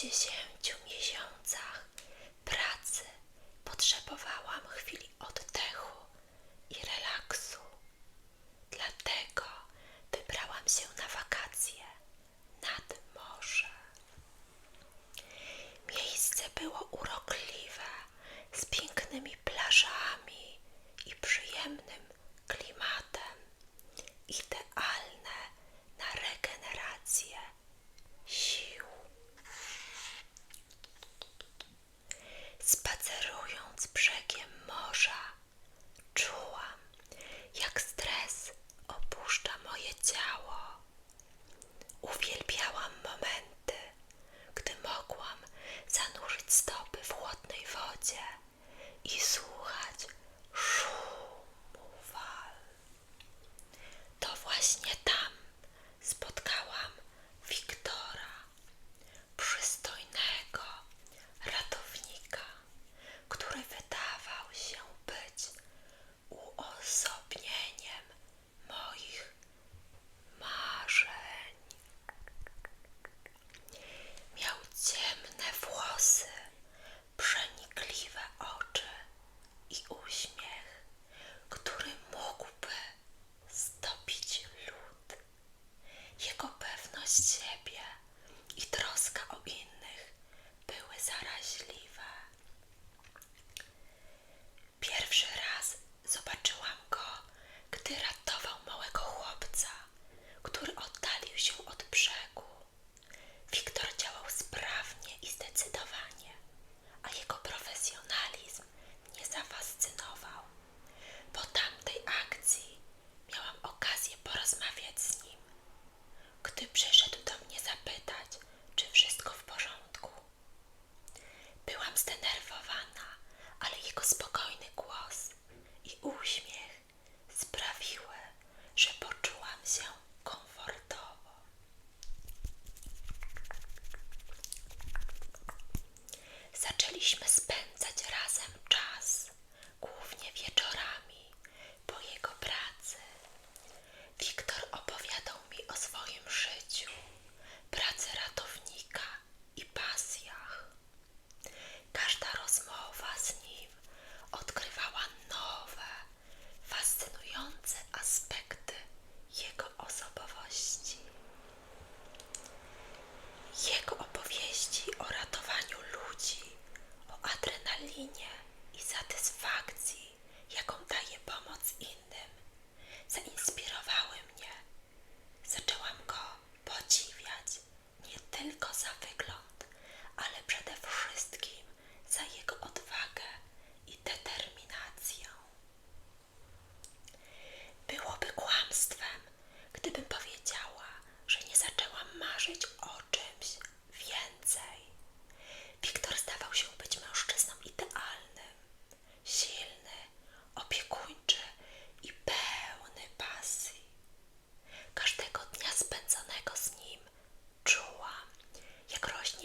Po dziesięciu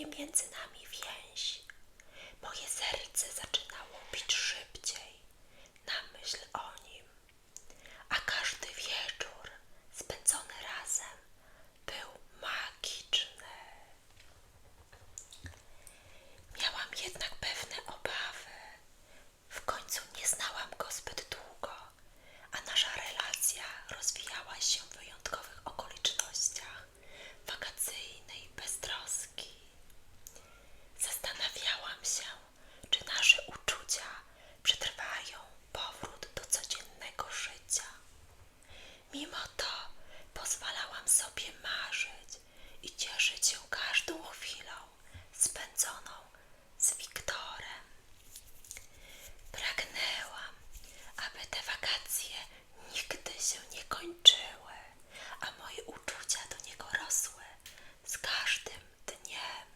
Między nami więź. Moje serce zaczynało bić szybciej. Na myśl o sobie marzyć i cieszyć się każdą chwilą spędzoną z Wiktorem. Pragnęłam, aby te wakacje nigdy się nie kończyły, a moje uczucia do niego rosły z każdym dniem.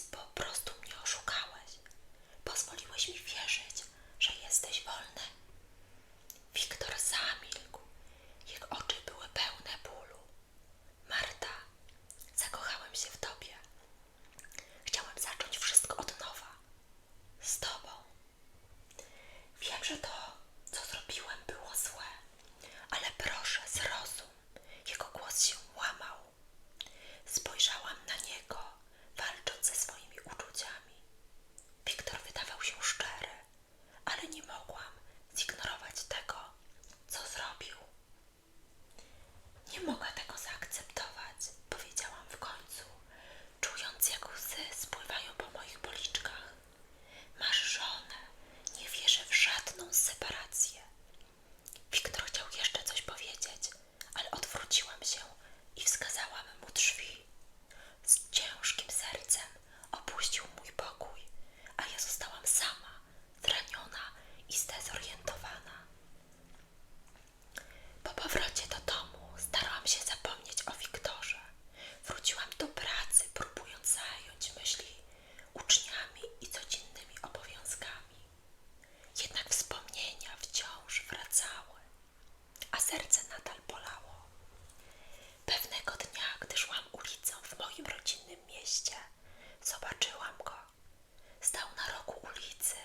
Po prostu mieście. Zobaczyłam go. Stał na rogu ulicy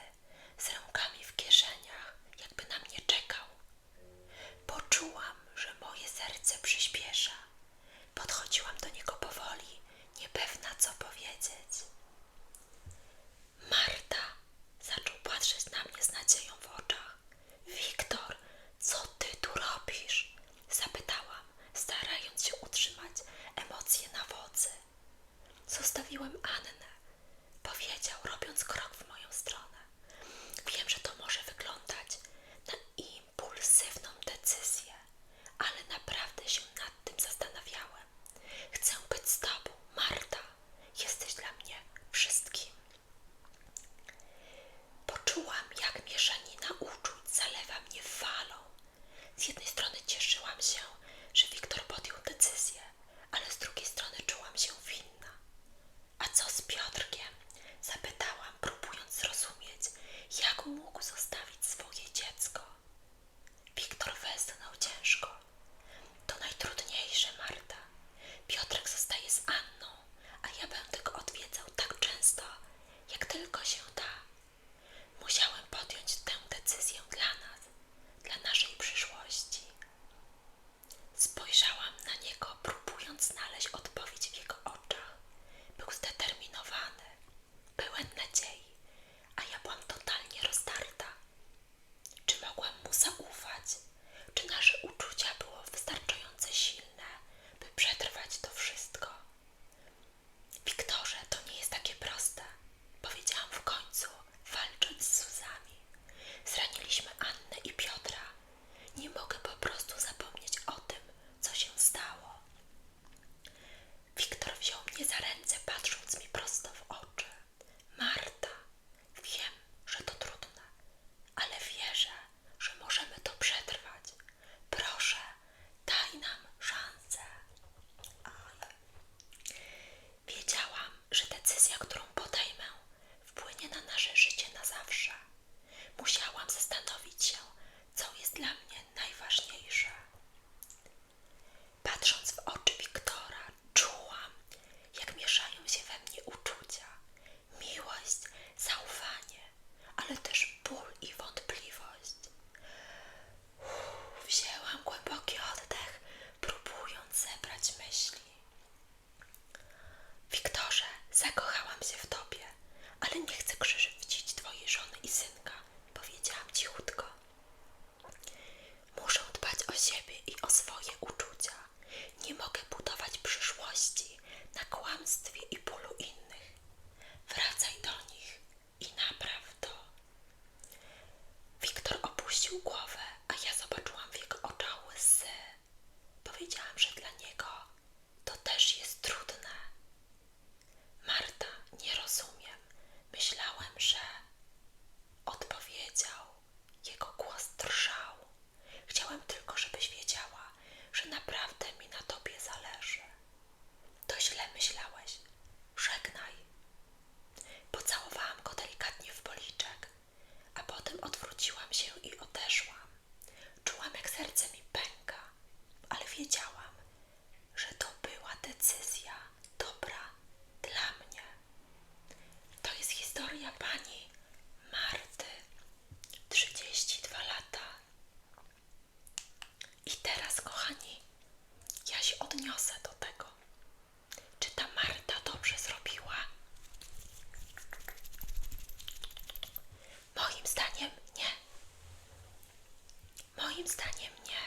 moim zdaniem nie,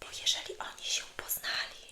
bo jeżeli oni się poznali,